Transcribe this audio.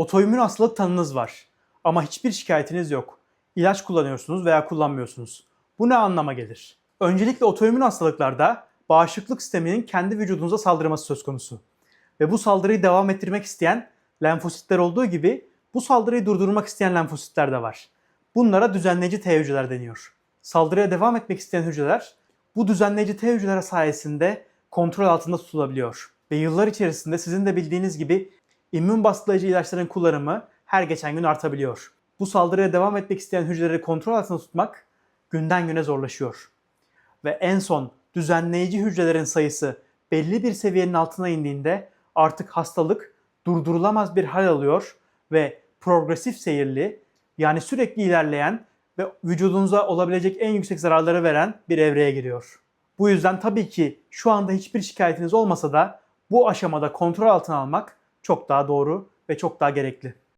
Otoimmün hastalık tanınız var ama hiçbir şikayetiniz yok. İlaç kullanıyorsunuz veya kullanmıyorsunuz. Bu ne anlama gelir? Öncelikle otoimmün hastalıklarda bağışıklık sisteminin kendi vücudunuza saldırması söz konusu. Ve bu saldırıyı devam ettirmek isteyen lenfositler olduğu gibi bu saldırıyı durdurmak isteyen lenfositler de var. Bunlara düzenleyici T hücreler deniyor. Saldırıya devam etmek isteyen hücreler bu düzenleyici T hücreler sayesinde kontrol altında tutulabiliyor. Ve yıllar içerisinde sizin de bildiğiniz gibi immün baskılayıcı ilaçların kullanımı her geçen gün artabiliyor. Bu saldırıya devam etmek isteyen hücreleri kontrol altında tutmak günden güne zorlaşıyor. Ve en son düzenleyici hücrelerin sayısı belli bir seviyenin altına indiğinde artık hastalık durdurulamaz bir hal alıyor ve progresif seyirli yani sürekli ilerleyen ve vücudunuza olabilecek en yüksek zararları veren bir evreye giriyor. Bu yüzden tabii ki şu anda hiçbir şikayetiniz olmasa da bu aşamada kontrol altına almak çok daha doğru ve çok daha gerekli.